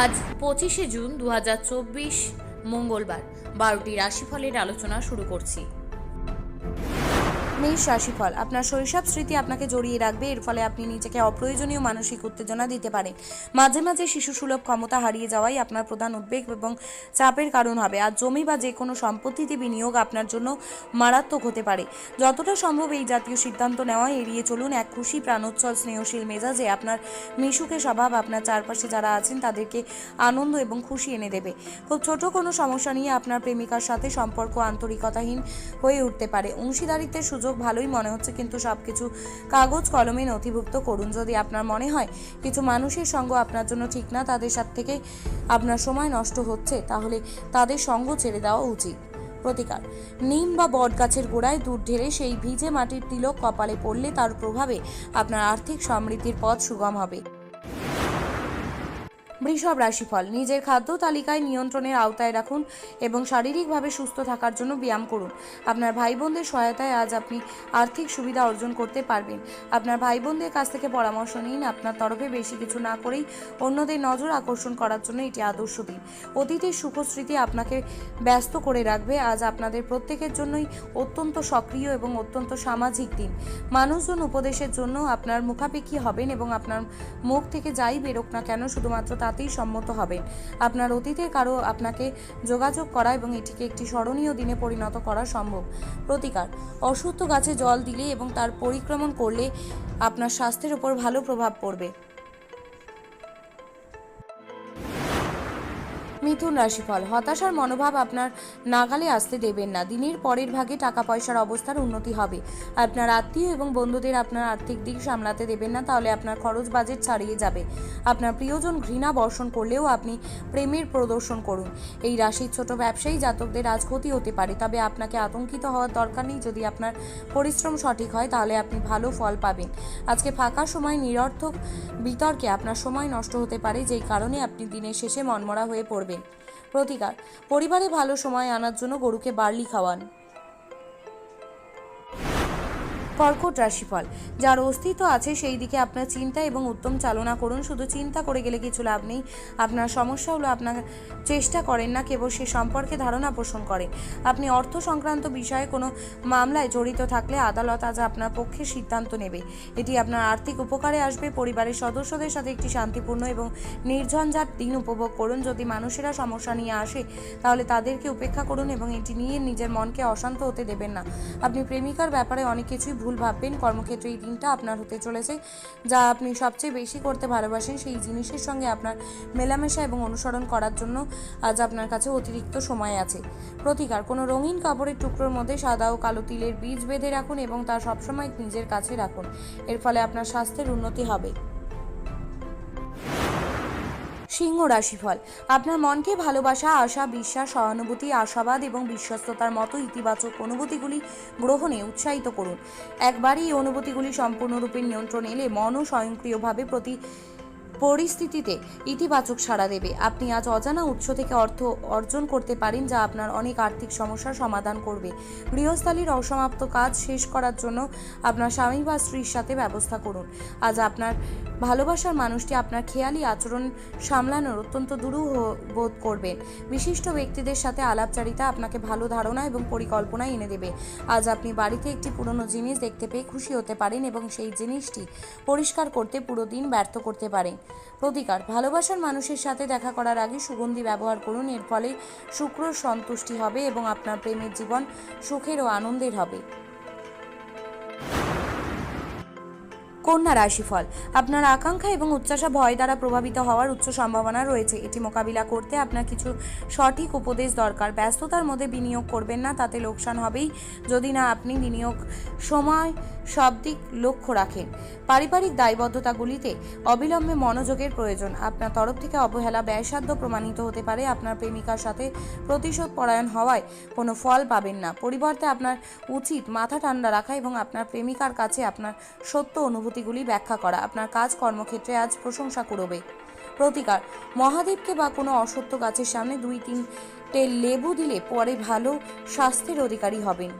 আজ পঁচিশে জুন দু হাজার চব্বিশ মঙ্গলবার। বারোটি রাশিফলের আলোচনা শুরু করছি। মেষ রাশিফল। আপনার শৈশব স্মৃতি আপনাকে জড়িয়ে রাখবে, এর ফলে আপনি নিজেকে অপ্রয়োজনীয় মানসিক উত্তেজনা দিতে পারেন মাঝে মাঝে শিশু সুলভ ক্ষমতা হারিয়ে যাওয়াই আপনার প্রধান উদ্বেগ এবং চাপের কারণ হবে। আর জমি বা যে কোনো সম্পত্তিতে বিনিয়োগ আপনার জন্য মারাত্মক হতে পারে। যতটা সম্ভব এই জাতীয় সিদ্ধান্ত নেওয়া এড়িয়ে চলুন। এক খুশি প্রাণোচ্ছল, স্নেহশীল মেজাজে আপনার মিশুকে স্বভাব, আপনার চারপাশে যারা আছেন তাদেরকে আনন্দ এবং খুশি এনে দেবে। খুব ছোট কোনো সমস্যা নিয়ে আপনার প্রেমিকার সাথে সম্পর্ক আন্তরিকতাহীন হয়ে উঠতে পারে। অংশীদারিত্বের সুযোগ ভালোই মনে হচ্ছে, কিন্তু সব কিছু কাগজ, কলমে নথিভুক্ত করুন। যদি আপনার মনে হয় কিছু মানুষের সঙ্গ আপনার জন্য ঠিক না, তাদের সাথে থেকে আপনার সময় নষ্ট হচ্ছে, তাহলে তাদের সঙ্গ ছেড়ে দেওয়া উচিত। প্রতিকার। নিম বা বট গাছের গোড়ায় দুধ ঢেলে সেই ভিজে মাটির তিলক কপালে পড়লে তার প্রভাবে আপনার আর্থিক সমৃদ্ধির পথ সুগম হবে। বৃষভ রাশিফল। নিজের খাদ্য তালিকায় নিয়ন্ত্রণের আওতায় রাখুন এবং শারীরিকভাবে সুস্থ থাকার জন্য ব্যায়াম করুন। আপনার ভাই বোনদের সহায়তায় আজ আপনি আর্থিক সুবিধা অর্জন করতে পারবেন। আপনার ভাই বোনদের কাছ থেকে পরামর্শ নিন, আপনার তরফে বেশি কিছু না করেই অন্যদের নজর আকর্ষণ করার জন্য এটি আদর্শ দিন। অতীতের সুখস্মৃতি আপনাকে ব্যস্ত করে রাখবে। আজ আপনাদের প্রত্যেকের জন্যই অত্যন্ত সক্রিয় এবং অত্যন্ত সামাজিক দিন। মানুষজন উপদেশের জন্য আপনার মুখাপেক্ষী হবেন এবং আপনার মুখ থেকে যাই বেরোক না কেন, শুধুমাত্র তাতেই সম্মত হবেন আপনার অতীতে কারও আপনাকে যোগাযোগ করা এবং এটিকে একটি স্মরণীয় দিনে পরিণত করা সম্ভব। প্রতিকার অসুস্থ গাছে জল দিলে এবং তার পরিক্রমণ করলে আপনার স্বাস্থ্যের উপর ভালো প্রভাব পড়বে। মিথুন রাশিফল। হতাশার মনোভাব আপনার নাগালে আসতে দেবেন না। দিনের পরের ভাগে টাকা পয়সার অবস্থার উন্নতি হবে। আপনার আত্মীয় এবং বন্ধুদের আপনার আর্থিক দিক সামলাতে দেবেন না, তাহলে আপনার খরচ বাজেট ছাড়িয়ে যাবে। আপনার প্রিয়জন ঘৃণা বর্ষণ করলেও আপনি প্রেমের প্রদর্শন করুন। এই রাশির ছোট ব্যবসায়ী জাতকদের আজ ক্ষতি হতে পারে, তবে আপনাকে আতঙ্কিত হওয়ার দরকার নেই। যদি আপনার পরিশ্রম সঠিক হয়, তাহলে আপনি ভালো ফল পাবেন। আজকে ফাঁকা সময়, নিরর্থক বিতর্কে আপনার সময় নষ্ট হতে পারে, যেই কারণে আপনি দিনের শেষে মনমরা হয়ে পড়বেন। প্রতিকার পরিবারে ভালো সময় আনার জন্য গরুকে বার্লি খাওয়ান। কর্কট রাশিফল। যার অস্তিত্ব আছে সেই দিকে আপনার চিন্তা এবং উত্তম চালনা করুন। শুধু চিন্তা করে গেলে কিছু লাভ নেই। আপনার সমস্যা হলো আপনার চেষ্টা করেন না, কেবল সে সম্পর্কে ধারণা পোষণ করে আপনি অর্থ সংক্রান্ত বিষয়ে কোনো মামলায় জড়িত থাকলে আদালত আজ আপনার পক্ষে সিদ্ধান্ত নেবে। এটি আপনার আর্থিক উপকারে আসবে। পরিবারের সদস্যদের সাথে একটি শান্তিপূর্ণ এবং নির্ঝঞ্ঝাট দিন উপভোগ করুন। যদি মানুষেরা সমস্যা নিয়ে আসে, তাহলে তাদেরকে উপেক্ষা করুন এবং এটি নিয়ে নিজের মনকে অশান্ত হতে দেবেন না। আপনি প্রেমিকার ব্যাপারে অনেক কিছুই ভুল ভাববেন, কর্মক্ষেত্রে এই দিনটা আপনার হতে চলেছে। যা আপনি সবচেয়ে বেশি করতে ভালোবাসেন, সেই জিনিসের সঙ্গে আপনার মেলামেশা এবং অনুসরণ করার জন্য আজ আপনার কাছে অতিরিক্ত সময় আছে। প্রতিকার, কোনো রঙিন কাপড়ের টুকরোর মধ্যে সাদা ও কালো তিলের বীজ বেঁধে রাখুন এবং তা সবসময় নিজের কাছে রাখুন। এর ফলে আপনার স্বাস্থ্যের উন্নতি হবে। সিংহ রাশিফল। আপনার মনকে ভালোবাসা, আশা, বিশ্বাস, সহানুভূতি, আশাবাদ এবং বিশ্বস্ততার মতো ইতিবাচক অনুভূতিগুলি গ্রহণে উৎসাহিত করুন। একবারই এই অনুভূতিগুলি সম্পূর্ণরূপে নিয়ন্ত্রণ এলে মনও স্বয়ংক্রিয়ভাবে প্রতি পরিস্থিতিতে ইতিবাচক সাড়া দেবে। আপনি আজ অজানা উৎস থেকে অর্থ অর্জন করতে পারেন যা আপনার অনেক আর্থিক সমস্যার সমাধান করবে। গৃহস্থালির অসমাপ্ত কাজ শেষ করার জন্য আপনার স্বামী বা স্ত্রীর সাথে ব্যবস্থা করুন। আজ আপনার ভালোবাসার মানুষটি আপনার খেয়ালি আচরণ সামলানোর অত্যন্ত দুরূহ বোধ করবেন বিশিষ্ট ব্যক্তিদের সাথে আলাপচারিতা আপনাকে ভালো ধারণা এবং পরিকল্পনা এনে দেবে। আজ আপনি বাড়িতে একটি পুরনো জিনিস দেখতে পেয়ে খুশি হতে পারেন এবং সেই জিনিসটি পরিষ্কার করতে পুরো দিন ব্যর্থ করতে পারেন প্রতিকার, ভালোবাসার মানুষের সাথে দেখা করার আগে সুগন্ধি ব্যবহার করুন, এর ফলে শুক্র সন্তুষ্টি হবে এবং আপনার প্রেমের জীবন সুখের ও আনন্দের হবে। কন্যা রাশিফল। আপনার আকাঙ্ক্ষা এবং উচ্চাসা ভয় দ্বারা প্রভাবিত হওয়ার উচ্চ সম্ভাবনা রয়েছে। এটি মোকাবিলা করতে আপনার কিছু সঠিক উপদেশ দরকার। ব্যস্ততার মধ্যে বিনিয়োগ করবেন না, তাতে লোকসান হবেই যদি না আপনি বিনিয়োগ সময় সব দিক লক্ষ্য রাখেন। পারিবারিক দায়বদ্ধতাগুলিতে অবিলম্বে মনোযোগের প্রয়োজন। আপনার তরফ থেকে অবহেলা ব্যয়সাধ্য প্রমাণিত হতে পারে। আপনার প্রেমিকার সাথে প্রতিশোধ পরায়ণ হওয়ায় কোনো ফল পাবেন না। পরিবর্তে আপনার উচিত মাথা ঠান্ডা রাখা এবং আপনার প্রেমিকার কাছে আপনার সত্য অনুভূতিগুলি ব্যাখ্যা করা আপনার কাজ কর্মক্ষেত্রে আজ প্রশংসা করবে প্রতিকার, মহাদেবকে বা কোনো অসত্য গাছের সামনে দুই তিনটে লেবু দিলে পরে ভালো স্বাস্থ্যের অধিকারী হবেন।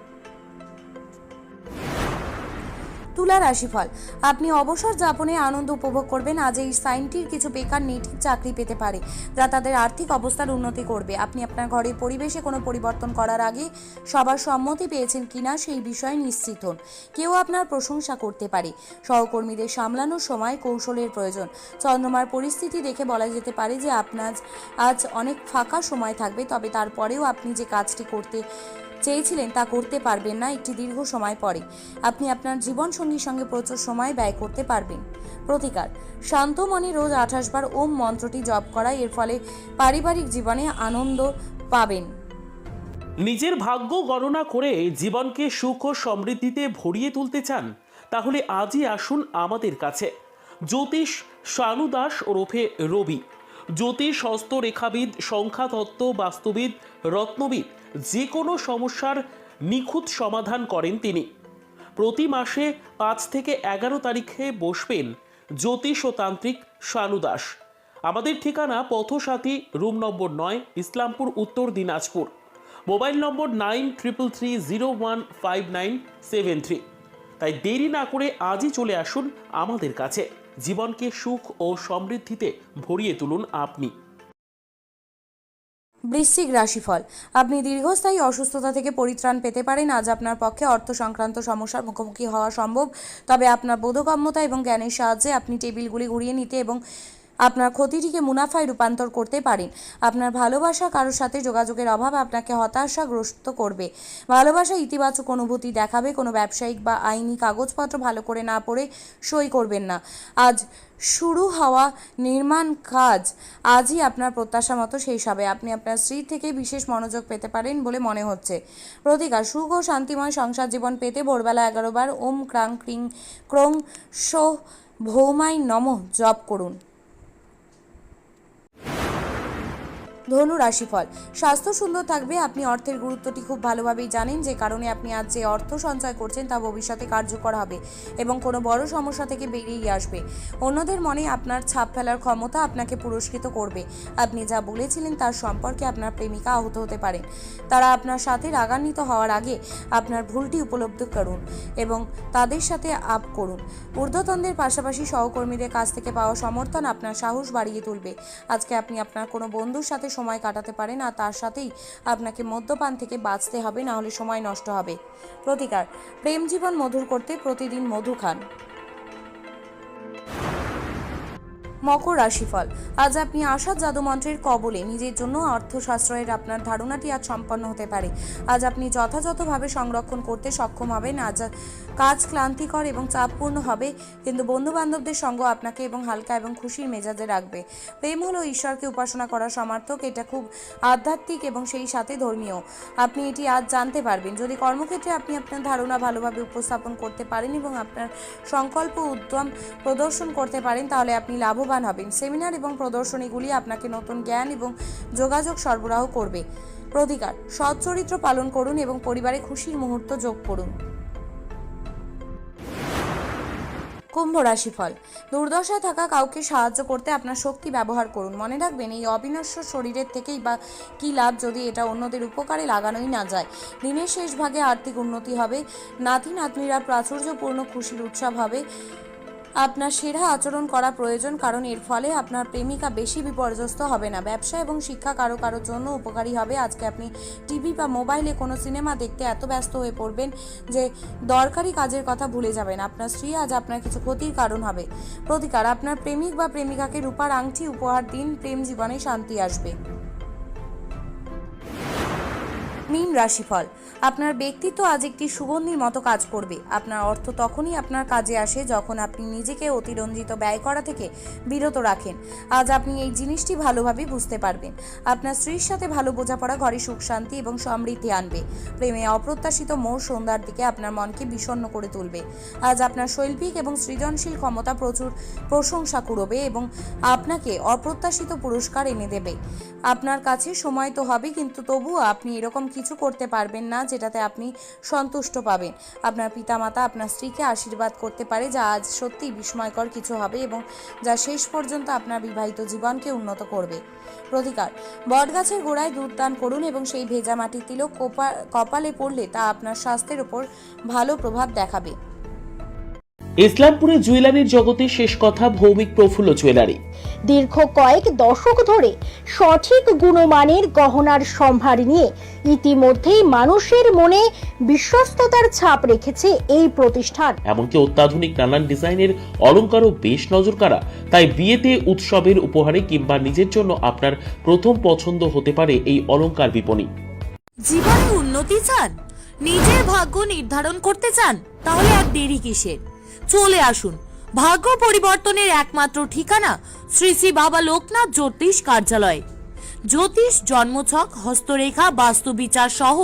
তুলা রাশিফল। আপনি অবসর যাপনে আনন্দ উপভোগ করবেন। আজ এই সাইনটির কিছু বেকার ঠিক চাকরি পেতে পারে, যা তাদের আর্থিক অবস্থার উন্নতি করবে। আপনি আপনার ঘরের পরিবেশে কোনো পরিবর্তন করার আগে সবার সম্মতি পেয়েছেন কিনা সেই বিষয়ে নিশ্চিত হন। কেউ আপনার প্রশংসা করতে পারে। সহকর্মীদের সামলানোর সময় কৌশলের প্রয়োজন। চন্দ্রমার পরিস্থিতি দেখে বলা যেতে পারে যে আপনার আজ অনেক ফাঁকা সময় থাকবে, তবে তারপরেও আপনি যে কাজটি করতে চেয়েছিলেন তা করতে পারবেন না একটি দীর্ঘ সময় পরে। আপনি আপনার জীবনসঙ্গীর সঙ্গে প্রচুর সময় ব্যয় করতে পারবেন। প্রতিকার। শান্ত মনে রোজ আঠাশ বার ওম মন্ত্রটি জপ করা এর ফলে পারিবারিক জীবনে আনন্দ পাবেন। নিজের ভাগ্য গণনা করে জীবনকে সুখ ও সমৃদ্ধিতে ভরিয়ে তুলতে চান, তাহলে আজই আসুন আমাদের কাছে। জ্যোতিষ শানু দাস ওরফে রবি। জ্যোতিষ, হস্তরেখাবিদ, সংখ্যাতত্ত্ব, বাস্তুবিদ, রত্নবিদ যে কোনো সমস্যার নিখুঁত সমাধান করেন তিনি। প্রতি মাসে পাঁচ থেকে এগারো তারিখে বসবেন জ্যোতিষ ও তান্ত্রিক শানু দাস। আমাদের ঠিকানা পথসাথী, রুম নম্বর নয়, Islampur, Uttar Dinajpur. Mobile number nine triple three zero one five nine seven three. তাই দেরি না করে আজই চলে আসুন আমাদের কাছে। জীবনকে সুখ ও সমৃদ্ধিতে ভরিয়ে তুলুন আপনি। বৃশ্চিক রাশিফল। আপনি দীর্ঘস্থায়ী অসুস্থতা থেকে পরিত্রাণ পেতে পারেন। আজ আপনার পক্ষে অর্থ সংক্রান্ত সমস্যার মুখোমুখি হওয়া সম্ভব। তবে আপনার বোধগম্যতা এবং জ্ঞানের সাহায্যে আপনি টেবিলগুলি ঘুরিয়ে নিতে এবং আপনার ক্ষতিটিকে মুনাফায় রূপান্তর করতে পারেন। আপনার ভালোবাসা কারোর সাথে যোগাযোগের অভাব আপনাকে হতাশাগ্রস্ত করবে। ভালোবাসা ইতিবাচক অনুভূতি দেখাবে, কোনো ব্যবসায়িক বা আইনি কাগজপত্র ভালো করে না পড়ে সই করবেন না। আজ শুরু হওয়া নির্মাণ কাজ, আজই আপনার প্রত্যাশা মতো শেষ হবে। আপনি আপনার স্ত্রী থেকে বিশেষ মনোযোগ পেতে পারেন বলে মনে হচ্ছে। প্রতিকার, সুখ ও শান্তিময় সংসার জীবন পেতে ভোরবেলা এগারো বার ওম ক্রাং ক্রিং ক্রং শো ভৌমাই নম জপ করুন। ধনু রাশিফল। স্বাস্থ্য সুন্দর থাকবে, আপনি অর্থের গুরুত্বটি খুব ভালোভাবেই জানেন। যে কারণে আপনি আজ যে অর্থ সঞ্চয় করছেন তা ভবিষ্যতে কার্যকর হবে এবং কোনো বড় সমস্যা থেকে বেরিয়েই আসবে। অন্যদের মনে আপনার ছাপ ফেলার ক্ষমতা আপনাকে পুরস্কৃত করবে। আপনি যা বলেছিলেন তার সম্পর্কে আপনার প্রেমিকা আহত হতে পারেন। তারা আপনার সাথে রাগান্বিত হওয়ার আগে আপনার ভুলটি উপলব্ধ করুন এবং তাদের সাথে আপ করুন। ঊর্ধ্বতনদের পাশাপাশি সহকর্মীদের কাছ থেকে পাওয়া সমর্থন আপনার সাহস বাড়িয়ে তুলবে। আজকে আপনি আপনার কোনো বন্ধুর সাথে সময় কাটাতে পারেন আর তার সাথেই আপনাকে মদ্যপান থেকে বাঁচতে হবে, না হলে সময় নষ্ট হবে। প্রতিকার, প্রেম জীবন মধুর করতে প্রতিদিন মধু খান। মকর রাশিফল। আজ আপনি আশার জাদুমন্ত্রের কবলে নিজের জন্য অর্থশাস্ত্রের আপনার ধারণাটি আজ সম্পন্ন হতে পারে। আজ আপনি যথাযথভাবে সংরক্ষণ করতে সক্ষম হবেন। আজ কাজ ক্লান্তিকর এবং চাপপূর্ণ হবে, কিন্তু বন্ধু বান্ধবদের সঙ্গ আপনাকে এবং হালকা এবং খুশির মেজাজে রাখবে। প্রেম হলো ঈশ্বরকে উপাসনা করার সমার্থক, এটা খুব আধ্যাত্মিক এবং সেই সাথে ধর্মীয়। আপনি এটি আজ জানতে পারবেন। যদি কর্মক্ষেত্রে আপনি আপনার ধারণা ভালোভাবে উপস্থাপন করতে পারেন এবং আপনার সংকল্প উদ্যম প্রদর্শন করতে পারেন, তাহলে আপনি লাভবান হবেন সেমিনার এবং প্রদর্শনীগুলি আপনাকে নতুন জ্ঞান এবং যোগাযোগ সরবরাহ করবে। প্রতিকার, সৎ চরিত্র পালন করুন এবং পরিবারে খুশির মুহূর্ত যোগ করুন। কুম্ভ রাশিফল, দুর্দশায় থাকা কাউকে সাহায্য করতে আপনার শক্তি ব্যবহার করুন। মনে রাখবেন, এই অবিনশ্বর শরীরের থেকেই বা কী লাভ যদি এটা অন্যদের উপকারে লাগানোই না যায়? দিনের শেষ ভাগে আর্থিক উন্নতি হবে নাতি নাতনিরা প্রাচুর্যপূর্ণ, খুশির উৎসব হবে আপনার সেরা আচরণ করা প্রয়োজন, কারণ এর ফলে আপনার প্রেমিকা বেশি বিপর্যস্ত হবে না। ব্যবসা এবং শিক্ষা কারও কারোর জন্য উপকারী হবে। আজকে আপনি টিভি বা মোবাইলে কোনো সিনেমা দেখতে এত ব্যস্ত হয়ে পড়বেন যে দরকারি কাজের কথা ভুলে যাবেন। আপনার স্ত্রী আজ আপনার কিছু ক্ষতির কারণ হবে। প্রতিকার, আপনার প্রেমিক বা প্রেমিকাকে রূপার আংটি উপহার দিন, প্রেম জীবনে শান্তি আসবে। মীন রাশিফল। আপনার ব্যক্তিত্ব আজ একটি সুগন্ধির মতো কাজ করবে। আপনার অর্থ তখনই আপনার কাজে আসে যখন আপনি নিজেকে অতিরঞ্জিত ব্যয় করা থেকে বিরত রাখেন। আজ আপনি এই জিনিসটি ভালোভাবে বুঝতে পারবেন। আপনার স্ত্রীর সাথে ভালো বোঝাপড়া ঘরে সুখ, শান্তি এবং সমৃদ্ধি আনবে। প্রেমে অপ্রত্যাশিত মোর সন্ধ্যার দিকে আপনার মনকে বিষণ্ণ করে তুলবে। আজ আপনার শৈল্পিক এবং সৃজনশীল ক্ষমতা প্রচুর প্রশংসা কুড়বে এবং আপনাকে অপ্রত্যাশিত পুরস্কার এনে দেবে। আপনার কাছে সময় তো হবে, কিন্তু তবুও আপনি এরকম কিছু করতে পারবেন না, যেটাতে আপনি সন্তুষ্ট পাবেন। আপনার পিতামাতা আপনার স্ত্রীকে আশীর্বাদ করতে পারে, যা আজ সত্যি বিস্ময়কর কিছু হবে এবং যা শেষ পর্যন্ত আপনার বিবাহিত জীবনকে উন্নত করবে। প্রতিকার বটগাছের গোড়ায় দুধ দান করুন এবং সেই ভেজা মাটির তিলক কোপা- কপালে পড়লে তা আপনার স্বাস্থ্যের উপর ভালো প্রভাব দেখাবে। ইসলামপুরে জুয়েলারির জগতে শেষ কথা ভৌমিক প্রফুল্ল জুয়েলারি। দীর্ঘ কয়েক দশক ধরে সঠিক গুণমানের গহনার সম্ভার নিয়ে ইতিমধ্যেই মানুষের মনে বিশ্বস্ততার ছাপ রেখেছে এই প্রতিষ্ঠান। এমনকি অত্যাধুনিক নানান ডিজাইনের অলংকারও বেশ নজর কাড়া তাই বিয়েতে উৎসবের উপহারে কিংবা নিজের জন্য আপনার প্রথম পছন্দ হতে পারে এই অলংকার বিপণী। জীবনে উন্নতি চান? নিজের ভাগ্য নির্ধারণ করতে চান? তাহলে আর দেরি কিসের? চলে আসুন। ভাগ্য পরিবর্তনের একমাত্র ঠিকানা শ্রী শ্রী বাবা লোকনাথ জ্যোতিষ কার্যালয়। জ্যোতিষ জন্মছক, হস্তরেখা, বাস্তুবিচার সহ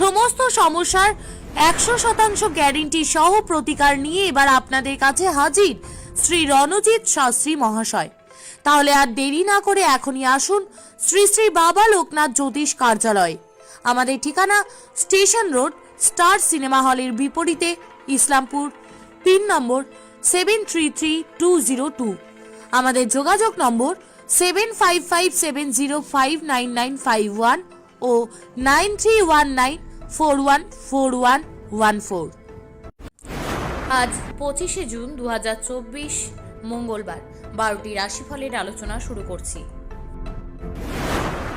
সমস্ত সমস্যার একশো শতাংশ গ্যারেন্টি সহ প্রতিকার নিয়ে এবার আপনাদের কাছে হাজির শ্রী রণজিৎ শাস্ত্রী মহাশয়। তাহলে আর দেরি না করে এখনই আসুন শ্রী শ্রী বাবা লোকনাথ জ্যোতিষ কার্যালয়। আমাদের ঠিকানা স্টেশন রোড, স্টার সিনেমা হলের বিপরীতে, Islampur. Pin number seven three three two zero two আমাদের যোগাযোগ number seven five five seven zero five nine nine five one O nine three one nine four one four one one four আজ পঁচিশে June দু হাজার চব্বিশ মঙ্গলবার। বারোটি রাশিফলের আলোচনা শুরু করছি।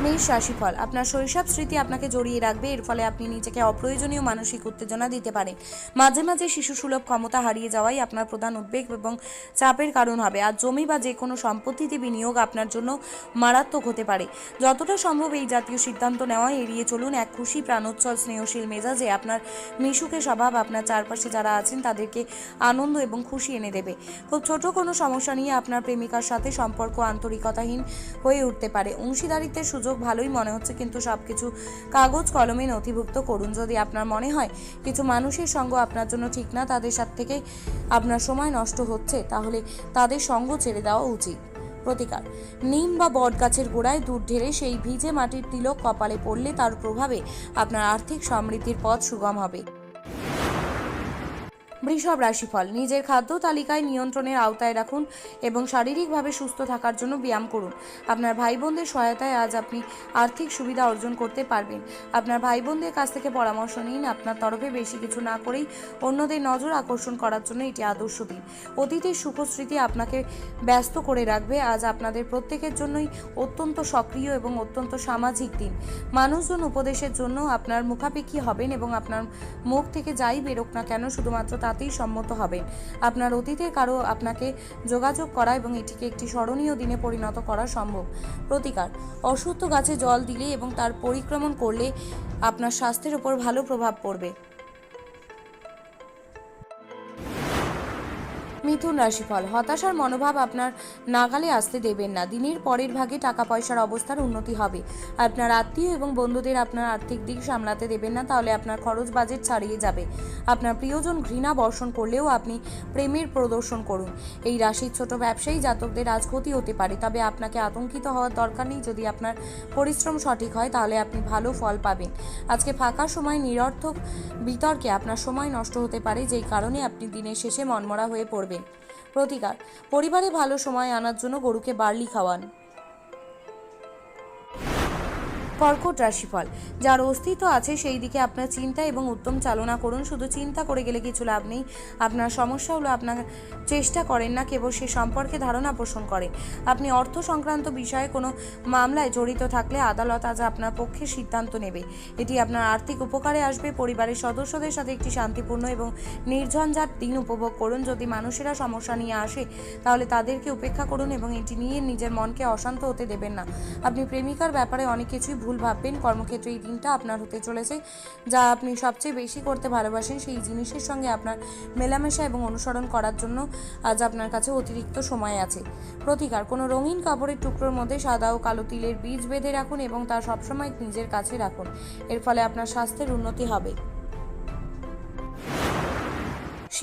মেষ রাশিফল আপনার শৈশব স্মৃতি আপনাকে জড়িয়ে রাখবে, এর ফলে আপনি নিজেকে অপ্রয়োজনীয় মানসিক উত্তেজনা দিতে পারেন। মাঝে মাঝে শিশু সুলভ ক্ষমতা হারিয়ে যাওয়াই আপনার প্রধান উদ্বেগ এবং চাপের কারণ হবে। আর জমি বা যে কোনো সম্পত্তিতে বিনিয়োগ আপনার জন্য মারাত্মক হতে পারে। যতটা সম্ভব এই জাতীয় সিদ্ধান্ত নেওয়া এড়িয়ে চলুন। এক খুশি প্রাণোচ্ছল, স্নেহশীল মেজাজে আপনার মিশুকে স্বভাব, আপনার চারপাশে যারা আছেন তাদেরকে আনন্দ এবং খুশি এনে দেবে। খুব ছোট কোনো সমস্যা নিয়ে আপনার প্রেমিকার সাথে সম্পর্ক আন্তরিকতাহীন হয়ে উঠতে পারে। অংশীদারিত্বের সুযোগ ভালোই মনে হচ্ছে, কিন্তু সব কিছু কাগজ, কলমে নথিভুক্ত করুন। যদি আপনার মনে হয় কিছু মানুষের সঙ্গ আপনার জন্য ঠিক না, তাদের সাথে থেকে আপনার সময় নষ্ট হচ্ছে, তাহলে তাদের সঙ্গ ছেড়ে দেওয়া উচিত। প্রতিকার। নিম বা বট গাছের গোড়ায় দুধ ঢেলে সেই ভিজে মাটির তিলক কপালে পড়লে তার প্রভাবে আপনার আর্থিক সমৃদ্ধির পথ সুগম হবে। বৃষভ রাশিফল। নিজের খাদ্য তালিকায় নিয়ন্ত্রণের আওতায় রাখুন এবং শারীরিকভাবে সুস্থ থাকার জন্য ব্যায়াম করুন। আপনার ভাই বোনদের সহায়তায় আজ আপনি আর্থিক সুবিধা অর্জন করতে পারবেন। আপনার ভাই বোনদের কাছ থেকে পরামর্শ নিন, আপনার তরফে বেশি কিছু না করেই অন্যদের নজর আকর্ষণ করার জন্য এটি আদর্শ দিন। অতীতের সুখস্মৃতি আপনাকে ব্যস্ত করে রাখবে। আজ আপনাদের প্রত্যেকের জন্যই অত্যন্ত সক্রিয় এবং অত্যন্ত সামাজিক দিন। মানুষজন উপদেশের জন্য আপনার মুখাপেক্ষী হবেন এবং আপনার মুখ থেকে যাই বেরোক না কেন, শুধুমাত্র তাতেই সম্মত হবেন আপনার অতীতে কারও আপনাকে যোগাযোগ করা এবং এটিকে একটি স্মরণীয় দিনে পরিণত করা সম্ভব। প্রতিকার অসুস্থ গাছে জল দিলে এবং তার পরিক্রমণ করলে আপনার স্বাস্থ্যের উপর ভালো প্রভাব পড়বে। মিথুন রাশিফল। হতাশার মনোভাব আপনার নাগালে আসতে দেবেন না। দিনের পরের ভাগে টাকা পয়সার অবস্থার উন্নতি হবে। আপনার আত্মীয় এবং বন্ধুদের আপনার আর্থিক দিক সামলাতে দেবেন না, তাহলে আপনার খরচ বাজেট ছাড়িয়ে যাবে। আপনার প্রিয়জন ঘৃণা বর্ষণ করলেও আপনি প্রেমের প্রদর্শন করুন। এই রাশির ছোট ব্যবসায়ী জাতকদের আজ ক্ষতি হতে পারে, তবে আপনাকে আতঙ্কিত হওয়ার দরকার নেই। যদি আপনার পরিশ্রম সঠিক হয়, তাহলে আপনি ভালো ফল পাবেন। আজকে ফাঁকা সময়, নিরর্থক বিতর্কে আপনার সময় নষ্ট হতে পারে, যেই কারণে আপনি দিনের শেষে মনমরা হয়ে পড়বেন। প্রতিকার। পরিবারে ভালো সময় আনার জন্য গরুকে বার্লি খাওয়ান। কর্কট রাশিফল। যার অস্তিত্ব আছে সেই দিকে আপনার চিন্তা এবং উত্তম চালনা করুন। শুধু চিন্তা করে গেলে কিছু লাভ নেই। আপনার সমস্যা হলো আপনার চেষ্টা করেন না, কেবল সে সম্পর্কে ধারণা পোষণ করে। আপনি অর্থ সংক্রান্ত বিষয়ে কোনো মামলায় জড়িত থাকলে আদালত আজ আপনার পক্ষে সিদ্ধান্ত নেবে। এটি আপনার আর্থিক উপকারে আসবে। পরিবারের সদস্যদের সাথে একটি শান্তিপূর্ণ এবং নির্ঝঞ্ঝাট দিন উপভোগ করুন। যদি মানুষেরা সমস্যা নিয়ে আসে, তাহলে তাদেরকে উপেক্ষা করুন এবং এটি নিয়ে নিজের মনকে অশান্ত হতে দেবেন না। আপনি প্রেমিকার ব্যাপারে অনেক কিছুই ভুল ভাববেন, কর্মক্ষেত্রে এই দিনটা আপনার হতে চলেছে। যা আপনি সবচেয়ে বেশি করতে ভালোবাসেন, সেই জিনিসের সঙ্গে আপনার মেলামেশা এবং অনুসরণ করার জন্য আজ আপনার কাছে অতিরিক্ত সময় আছে। প্রতিকার, কোনো রঙিন কাপড়ের টুকরোর মধ্যে সাদা ও কালো তিলের বীজ বেঁধে রাখুন এবং তা সবসময় নিজের কাছে রাখুন। এর ফলে আপনার স্বাস্থ্যের উন্নতি হবে।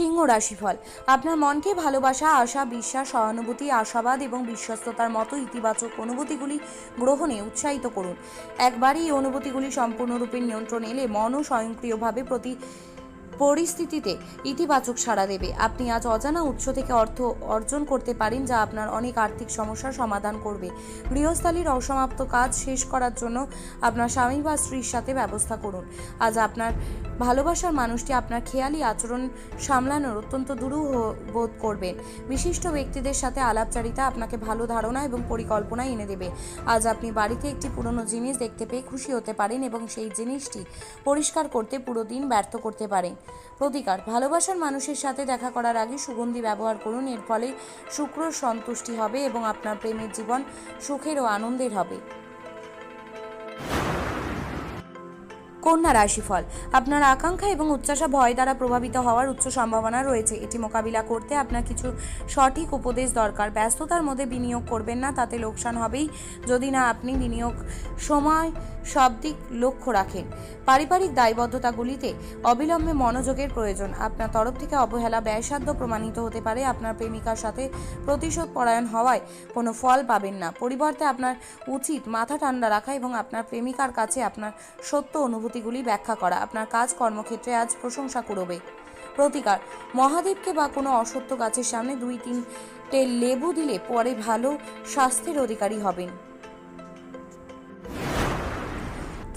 সিংহ রাশিফল। আপনার মনকে ভালোবাসা, আশা, বিশ্বাস, সহানুভূতি, আশাবাদ এবং বিশ্বস্ততার মতো ইতিবাচক অনুভূতিগুলি গ্রহণে উৎসাহিত করুন। একবারই এই অনুভূতিগুলি সম্পূর্ণরূপে নিয়ন্ত্রণ এলে মনও স্বয়ংক্রিয়ভাবে প্রতি পরিস্থিতিতে ইতিবাচক সাড়া দেবে। আপনি আজ অজানা উৎস থেকে অর্থ অর্জন করতে পারেন যা আপনার অনেক আর্থিক সমস্যার সমাধান করবে। গৃহস্থালীর অসমাপ্ত কাজ শেষ করার জন্য আপনার স্বামী বা স্ত্রীর সাথে ব্যবস্থা করুন। আজ আপনার ভালোবাসার মানুষটি আপনার খেয়ালি আচরণ সামলানোর অত্যন্ত দুরূহ বোধ করবেন। বিশিষ্ট ব্যক্তিদের সাথে আলাপচারিতা আপনাকে ভালো ধারণা এবং পরিকল্পনা এনে দেবে। আজ আপনি বাড়িতে একটি পুরনো জিনিস দেখতে পেয়ে খুশি হতে পারেন এবং সেই জিনিসটি পরিষ্কার করতে পুরো দিন ব্যর্থ করতে পারেন। প্রতিকার। ভালোবাসার মানুষের সাথে দেখা করার আগে সুগন্ধি ব্যবহার করুন, এর ফলে শুক্র সন্তুষ্টি হবে এবং আপনার প্রেমের জীবন সুখের ও আনন্দের হবে। কন্যা রাশিফল। আপনার আকাঙ্ক্ষা এবং উচ্চাসা ভয় দ্বারা প্রভাবিত হওয়ার উচ্চ সম্ভাবনা রয়েছে। এটি মোকাবিলা করতে আপনার কিছু সঠিক উপদেশ দরকার। ব্যস্ততার মধ্যে বিনিয়োগ করবেন না, তাতে লোকসান হবেই যদি না আপনি বিনিয়োগ সময় সব দিক লক্ষ্য রাখেন। পারিবারিক দায়বদ্ধতাগুলিতে অবিলম্বে মনোযোগের প্রয়োজন। আপনার তরফ থেকে অবহেলা ব্যয়সাধ্য প্রমাণিত হতে পারে। আপনার প্রেমিকার সাথে প্রতিশোধ পরায়ণ হওয়ায় কোনো ফল পাবেন না। পরিবর্তে আপনার উচিত মাথা ঠান্ডা রাখা এবং আপনার প্রেমিকার কাছে আপনার সত্য অনুভূতিগুলি ব্যাখ্যা করা। আপনার কাজ কর্মক্ষেত্রে আজ প্রশংসা করবে প্রতিকার, মহাদেবকে বা কোনো অসত্য গাছের সামনে দুই তিনটে লেবু দিলে পরে ভালো স্বাস্থ্যের অধিকারী হবেন।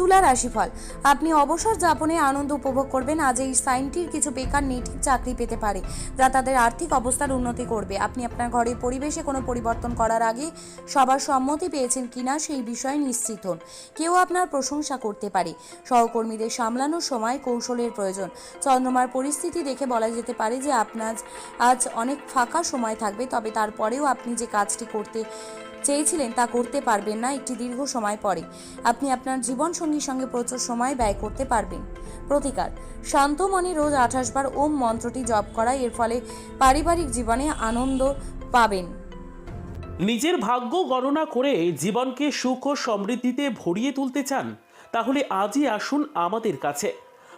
তুলা রাশিফল। আপনি অবসর যাপনে আনন্দ উপভোগ করবেন। আজ এই সাইনটির কিছু বেকার নেটিভ চাকরি পেতে পারে, যা তাদের আর্থিক অবস্থার উন্নতি করবে। আপনি আপনার ঘরের পরিবেশে কোনো পরিবর্তন করার আগে সবার সম্মতি পেয়েছেন কিনা সেই বিষয়ে নিশ্চিত হন। কেউ আপনার প্রশংসা করতে পারে। সহকর্মীদের সামলানোর সময় কৌশলের প্রয়োজন। চন্দ্রমার পরিস্থিতি দেখে বলা যেতে পারে যে আপনার আজ অনেক ফাঁকা সময় থাকবে, তবে তারপরেও আপনি যে কাজটি করতে চেয়েছিলেন তা করতে পারবেন না একটি দীর্ঘ সময় পরে। আপনি আপনার জীবনসঙ্গীর সঙ্গে প্রচুর সময় ব্যয় করতে পারবেন। প্রতিকার। শান্ত মনে রোজ আঠাশ বার ওম মন্ত্রটি জপ করা এর ফলে পারিবারিক জীবনে আনন্দ পাবেন। নিজের ভাগ্য গণনা করে জীবনকে সুখ ও সমৃদ্ধিতে ভরিয়ে তুলতে চান, তাহলে আজই আসুন আমাদের কাছে।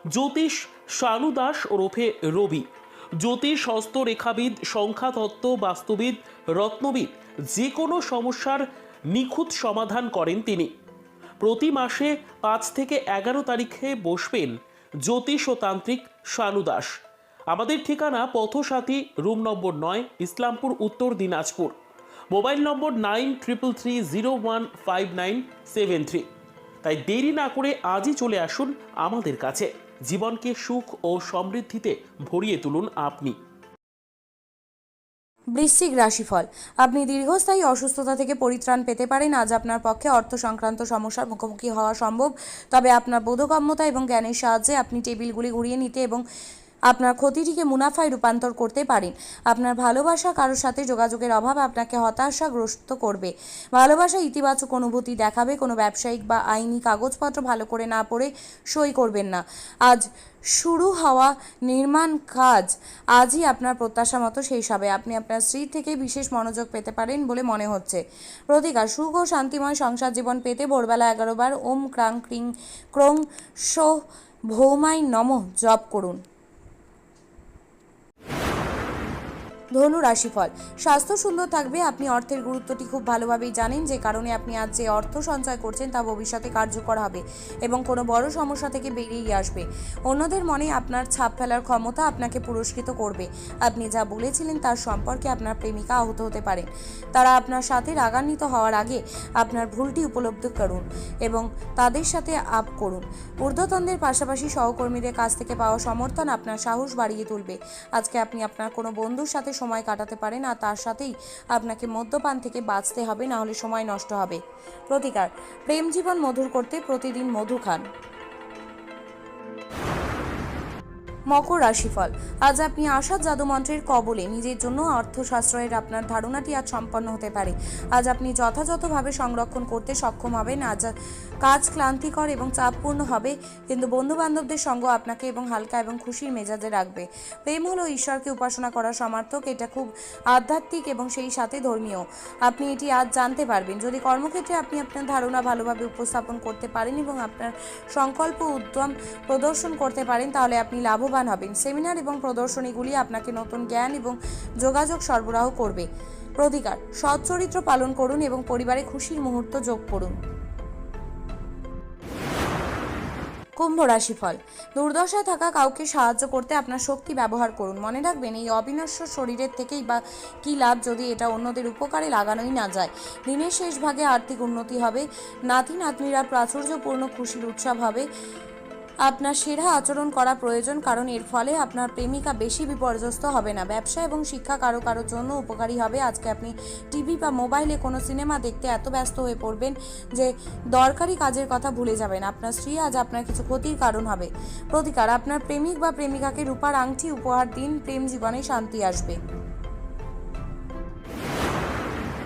জ্যোতিষ শানু দাস ওরফে রবি। জ্যোতিষ হস্তরেখাবিদ, সংখ্যাতত্ত্ব, বাস্তুবিদ, রত্নবিদ। যে কোনো সমস্যার নিখুঁত সমাধান করেন তিনি। প্রতি মাসে পাঁচ থেকে এগারো তারিখে বসবেন জ্যোতিষ ও তান্ত্রিক শানু দাস। আমাদের ঠিকানা পথসাথী রুম নম্বর নয়, Islampur, Uttar Dinajpur. Mobile number nine triple three zero one five nine seven three. তাই দেরি না করে আজই চলে আসুন আমাদের কাছে। জীবনকে সুখ ও সমৃদ্ধিতে ভরিয়ে তুলুন আপনি। বৃশ্চিক রাশিফল। আপনি দীর্ঘস্থায়ী অসুস্থতা থেকে পরিত্রাণ পেতে পারেন। আজ আপনার পক্ষে অর্থ সংক্রান্ত সমস্যার মুখোমুখি হওয়া সম্ভব। তবে আপনার বোধগম্যতা এবং জ্ঞানের সাহায্যে আপনি টেবিলগুলি ঘুরিয়ে নিতে এবং আপনার ক্ষতিটিকে মুনাফায় রূপান্তর করতে পারেন। আপনার ভালোবাসা কারোর সাথে যোগাযোগের অভাব আপনাকে হতাশাগ্রস্ত করবে। ভালোবাসা ইতিবাচক অনুভূতি দেখাবে, কোনো ব্যবসায়িক বা আইনি কাগজপত্র ভালো করে না পড়ে সই করবেন না। আজ শুরু হওয়া নির্মাণ কাজ, আজই আপনার প্রত্যাশা মতো শেষ হবে। আপনি আপনার স্ত্রী থেকে বিশেষ মনোযোগ পেতে পারেন বলে মনে হচ্ছে। প্রতিকার, সুখ ও শান্তিময় সংসার জীবন পেতে ভোরবেলা এগারো বার ওম ক্রাং ক্রিং ক্রং শো ভৌমাই নম জপ করুন। ধনু রাশিফল। স্বাস্থ্য সুন্দর থাকবে, আপনি অর্থের গুরুত্বটি খুব ভালোভাবেই জানেন। যে কারণে আপনি আজ যে অর্থ সঞ্চয় করছেন তা ভবিষ্যতে কার্যকর হবে এবং কোনো বড় সমস্যা থেকে বেরিয়েই আসবে। অন্যদের মনে আপনার ছাপ ফেলার ক্ষমতা আপনাকে পুরস্কৃত করবে। আপনি যা বলেছিলেন তার সম্পর্কে আপনার প্রেমিকা আহত হতে পারেন। তারা আপনার সাথে রাগান্বিত হওয়ার আগে আপনার ভুলটি উপলব্ধি করুন এবং তাদের সাথে আপ করুন। ঊর্ধ্বতনদের পাশাপাশি সহকর্মীদের কাছ থেকে পাওয়া সমর্থন আপনার সাহস বাড়িয়ে তুলবে। আজকে আপনি আপনার কোনো বন্ধুর সাথে সময় কাটাতে পারেন আর তার সাথেই আপনাকে মদ্যপান থেকে বাঁচতে হবে, না হলে সময় নষ্ট হবে। প্রতিকার, প্রেম জীবন মধুর করতে প্রতিদিন মধু খান। মকর রাশিফল। আজ আপনি আশার জাদুমন্ত্রের কবলে নিজের জন্য অর্থশাস্ত্রের আপনার ধারণাটি আজ সম্পন্ন হতে পারে। আজ আপনি যথাযথভাবে সংরক্ষণ করতে সক্ষম হবেন। আজ কাজ ক্লান্তিকর এবং চাপপূর্ণ হবে। কিন্তু বন্ধু বান্ধবদের সঙ্গ আপনাকে এবং হালকা এবং খুশির মেজাজে রাখবে। প্রেম হলো ঈশ্বরকে উপাসনা করার সমার্থক। এটা খুব আধ্যাত্মিক এবং সেই সাথে ধর্মীয়। আপনি এটি আজ জানতে পারবেন। যদি কর্মক্ষেত্রে আপনি আপনার ধারণা ভালোভাবে উপস্থাপন করতে পারেন এবং আপনার সংকল্প উদ্যম প্রদর্শন করতে পারেন, তাহলে আপনি লাভবান হবেন সেমিনার এবং প্রদর্শনীগুলি আপনাকে নতুন জ্ঞান এবং যোগাযোগ সরবরাহ করবে। প্রতিকার, সৎ চরিত্র পালন করুন এবং পরিবারে খুশির মুহূর্ত যোগ করুন। কুম্ভ রাশিফল, দুর্দশায় থাকা কাউকে সাহায্য করতে আপনার শক্তি ব্যবহার করুন। মনে রাখবেন, এই অবিনশ্বর শরীরের থেকেই বা কী লাভ যদি এটা অন্যদের উপকারে লাগানোই না যায়? দিনের শেষ ভাগে আর্থিক উন্নতি হবে নাতি নাতনিরা প্রাচুর্যপূর্ণ খুশির উৎসব হবে আপনার সেরা আচরণ করা প্রয়োজন, কারণ এর ফলে আপনার প্রেমিকা বেশি বিপর্যস্ত হবে না। ব্যবসা এবং শিক্ষা কারও কারোর জন্য উপকারী হবে। আজকে আপনি টিভি বা মোবাইলে কোনো সিনেমা দেখতে এত ব্যস্ত হয়ে পড়বেন যে দরকারি কাজের কথা ভুলে যাবেন। আপনার স্ত্রী আজ আপনার কিছু ক্ষতির কারণ হবে। প্রতিকার, আপনার প্রেমিক বা প্রেমিকাকে রূপার আংটি উপহার দিন, প্রেম জীবনে শান্তি আসবে।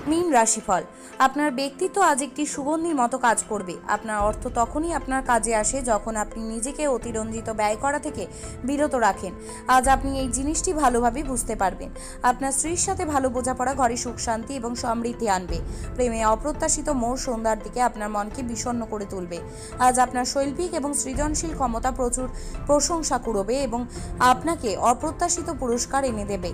মীন রাশিফল। আপনার ব্যক্তিত্ব আজ একটি সুগন্ধির মতো কাজ করবে। আপনার অর্থ তখনই আপনার কাজে আসে যখন আপনি নিজেকে অতিরঞ্জিত ব্যয় করা থেকে বিরত রাখেন। আজ আপনি এই জিনিসটি ভালোভাবে বুঝতে পারবেন। আপনার স্ত্রীর সাথে ভালো বোঝাপড়া ঘরে সুখ, শান্তি এবং সমৃদ্ধি আনবে। প্রেমে অপ্রত্যাশিত মোর সন্ধ্যার দিকে আপনার মনকে বিষণ্ণ করে তুলবে। আজ আপনার শৈল্পিক এবং সৃজনশীল ক্ষমতা প্রচুর প্রশংসা কুড়বে এবং আপনাকে অপ্রত্যাশিত পুরস্কার এনে দেবে।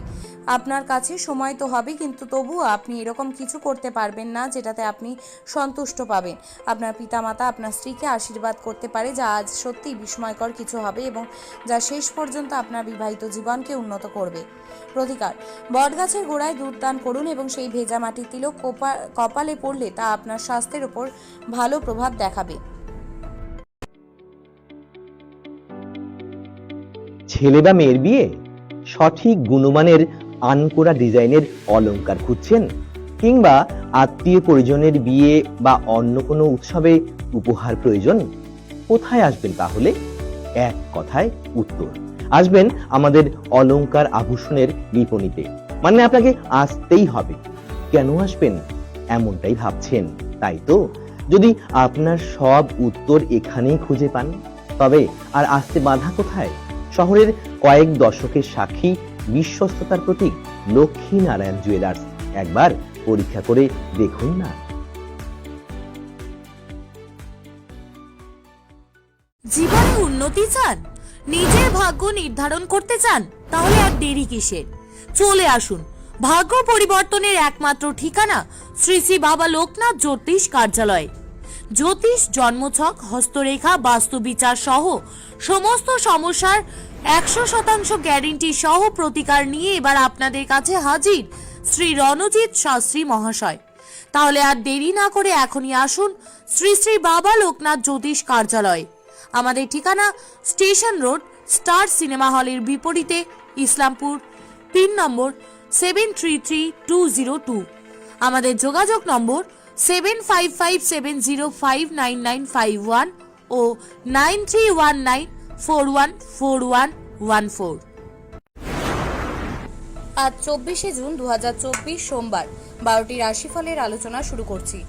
আপনার কাছে সময় তো হবে, কিন্তু তবুও আপনি এরকম কিছু করতে পারবেন না, যেটাতে আপনি সন্তুষ্ট পাবেন। আপনার পিতামাতা আপনার স্ত্রীকে আশীর্বাদ করতে পারে, যা আজ সত্যি বিস্ময়কর কিছু হবে এবং যা শেষ পর্যন্ত আপনার বিবাহিত জীবনকে উন্নত করবে। প্রতিকার, বটগাছের গোড়ায় দুধ দান করুন এবং সেই ভেজা মাটির তিলক কপালে পড়লে তা আপনার স্বাস্থ্যের ওপর ভালো প্রভাব দেখাবে। ছেলে বা মেয়ের বিয়ে? সঠিক গুণমানের আনকোরা ডিজাইনের অলঙ্কার খুঁজছেন কিংবা আত্মীয় পরিজনের বিয়ে বা অন্য কোনো উৎসবে উপহার প্রয়োজন? কোথায় আসবেন তাহলে? এক কথায় উত্তর। আসবেন আমাদের অলংকার আভূষণের বিপণীতে। মানে আপনাকে আসতেই হবে। কেন আসবেন? এমনটাই ভাবছেন, তাই তো? যদি আপনার সব উত্তর এখানেই খুঁজে পান, তবে আর আসতে বাধা কোথায়? শহরের কয়েক দশকের সাক্ষী বিশ্বস্ততার প্রতীক লক্ষ্মী নারায়ণ জুয়েলার্স একবার পরীক্ষা করে দেখুন না। জীবনে উন্নতি চান? নিজের ভাগ্য নির্ধারণ করতে চান? তাহলে আর দেরি কিসের? চলে আসুন। ভাগ্য পরিবর্তনের একমাত্র ঠিকানা শ্রী শ্রী বাবা লোকনাথ জ্যোতিষ কার্যালয়। জ্যোতিষ, জন্মছক, হস্তরেখা বাস্তু বিচার সহ সমস্ত সমস্যার একশো শতাংশ গ্যারেন্টি সহ প্রতিকার নিয়ে এবার আপনাদের কাছে হাজির শ্রী রণজিৎ শাস্ত্রী মহাশয়। তাহলে আর দেরি না করে এখনই আসুন শ্রী শ্রী বাবা লোকনাথ জ্যোতিষ কার্যালয়। আমাদের ঠিকানা স্টেশন রোড, স্টার সিনেমা হলের বিপরীতে, Islampur, pin number seven three three two zero two. আমাদের যোগাযোগ number seven five five seven zero five nine nine five one O nine three one nine four one four one one four. আজ চব্বিশে June দু হাজার চব্বিশ সোমবার। বারোটি রাশিফলের আলোচনা শুরু করছি।